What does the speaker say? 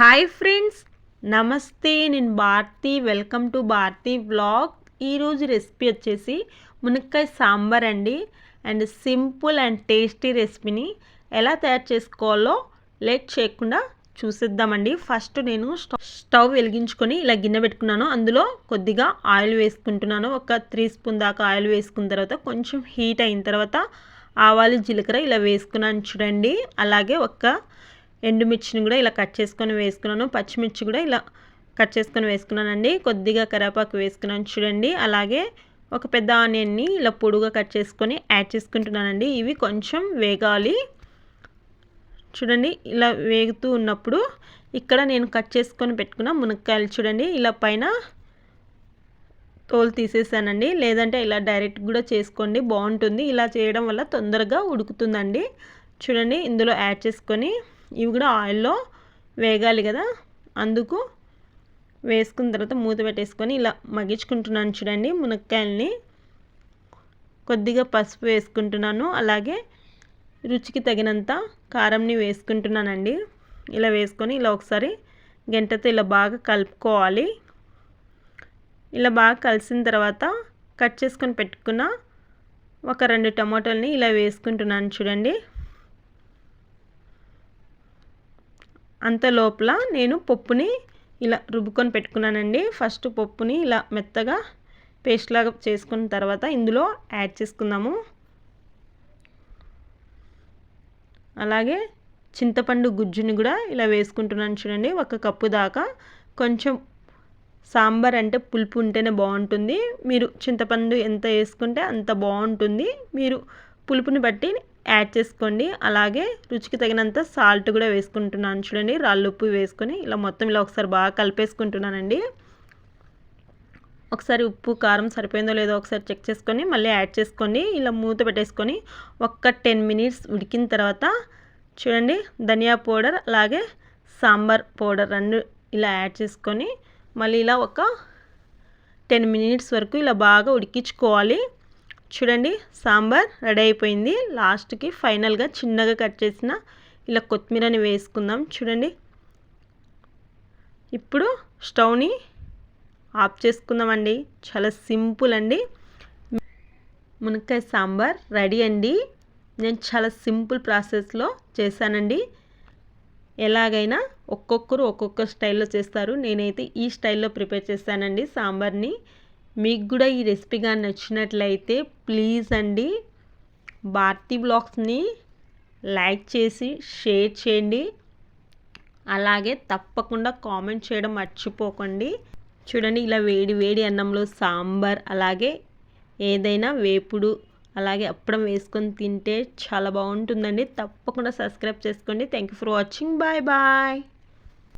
Hi friends నమస్తే నేను Bharati. Welcome to Bharati blog ఈరోజు రెసిపీ వచ్చేసి మునక్కాయ సాంబార్ అండి. అండ్ సింపుల్ అండ్ టేస్టీ రెసిపీని ఎలా తయారు చేసుకోవాలో లేట్ చేయకుండా చూసేద్దామండి. ఫస్ట్ నేను స్టవ్ వెలిగించుకొని ఇలా గిన్నె పెట్టుకున్నాను. అందులో కొద్దిగా ఆయిల్ వేసుకుంటున్నాను. ఒక త్రీ స్పూన్ దాకా ఆయిల్ వేసుకున్న తర్వాత కొంచెం హీట్ అయిన తర్వాత ఆవాలు జీలకర్ర ఇలా వేసుకున్నాను చూడండి. అలాగే ఒక ఎండుమిర్చిని కూడా ఇలా కట్ చేసుకొని వేసుకున్నాను. పచ్చిమిర్చి కూడా ఇలా కట్ చేసుకొని వేసుకున్నానండి. కొద్దిగా కరివేపాకు వేసుకున్నాను చూడండి. అలాగే ఒక పెద్ద ఆనియన్ని ఇలా పొడుగా కట్ చేసుకొని యాడ్ చేసుకుంటున్నానండి. ఇవి కొంచెం వేగాలి. చూడండి ఇలా వేగుతూ ఉన్నప్పుడు ఇక్కడ నేను కట్ చేసుకొని పెట్టుకున్న మునక్కాయలు చూడండి. ఇలా పైన తోలు తీసేసానండి. లేదంటే ఇలా డైరెక్ట్ కూడా చేసుకోండి. బాగుంటుంది. ఇలా చేయడం వల్ల తొందరగా ఉడుకుతుందండి. చూడండి ఇందులో యాడ్ చేసుకొని ఇవి కూడా ఆయిల్లో వేగాలి కదా. అందుకు వేసుకున్న తర్వాత మూత పెట్టేసుకొని ఇలా మగ్గించుకుంటున్నాను చూడండి మునక్కాయల్ని. కొద్దిగా పసుపు వేసుకుంటున్నాను అలాగే రుచికి తగినంత కారంని వేసుకుంటున్నానండి. ఇలా వేసుకొని ఇలా ఒకసారి గంటతో ఇలా బాగా కలుపుకోవాలి. ఇలా బాగా కలిసిన తర్వాత కట్ చేసుకొని పెట్టుకున్న ఒక రెండు టమాటోల్ని ఇలా వేసుకుంటున్నాను చూడండి. అంత లోపల నేను పప్పుని ఇలా రుబ్బుకొని పెట్టుకున్నానండి. ఫస్ట్ పప్పుని ఇలా మెత్తగా పేస్ట్ లాగా చేసుకున్న తర్వాత ఇందులో యాడ్ చేసుకుందాము. అలాగే చింతపండు గుజ్జుని కూడా ఇలా వేసుకుంటున్నాను చూడండి. ఒక కప్పు దాకా కొంచెం సాంబార్ అంటే పులుపు ఉంటేనే బాగుంటుంది. మీరు చింతపండు ఎంత వేసుకుంటే అంత బాగుంటుంది. మీరు పులుపుని బట్టి యాడ్ చేసుకోండి. అలాగే రుచికి తగినంత సాల్ట్ కూడా వేసుకుంటున్నాను చూడండి. రాళ్ళు ఉప్పు వేసుకొని ఇలా మొత్తం ఇలా ఒకసారి బాగా కలిపేసుకుంటున్నానండి. ఒకసారి ఉప్పు కారం సరిపోయిందో లేదో ఒకసారి చెక్ చేసుకొని మళ్ళీ యాడ్ చేసుకోండి ఇలా మూత పెట్టేసుకొని ఒక్క టెన్ మినిట్స్ ఉడికిన తర్వాత చూడండి. ధనియా పౌడర్ అలాగే సాంబార్ పౌడర్ రెండు ఇలా యాడ్ చేసుకొని మళ్ళీ ఇలా ఒక టెన్ మినిట్స్ వరకు ఇలా బాగా ఉడికించుకోవాలి. చూడండి సాంబార్ రెడీ అయిపోయింది. లాస్ట్కి ఫైనల్గా చిన్నగా కట్ చేసిన ఇలా కొత్తిమీరని వేసుకుందాం చూడండి. ఇప్పుడు స్టవ్ని ఆఫ్ చేసుకుందామండి. చాలా సింపుల్ అండి. మునక్కాయ సాంబార్ రెడీ అండి. నేను చాలా సింపుల్ ప్రాసెస్లో చేశానండి. ఎలాగైనా ఒక్కొక్కరు ఒక్కొక్క స్టైల్లో చేస్తారు. నేనైతే ఈ స్టైల్లో ప్రిపేర్ చేశానండి సాంబార్ని. మీకు కూడా ఈ రెసిపీ కానీ నచ్చినట్లయితే ప్లీజ్ అండి భారతీ బ్లాగ్స్ని లైక్ చేసి షేర్ చేయండి. అలాగే తప్పకుండా కామెంట్ చేయడం మర్చిపోకండి. చూడండి ఇలా వేడి వేడి అన్నంలో సాంబార్ అలాగే ఏదైనా వేపుడు అలాగే అప్పడం వేసుకొని తింటే చాలా బాగుంటుందండి. తప్పకుండా సబ్స్క్రైబ్ చేసుకోండి. Thank you for watching bye bye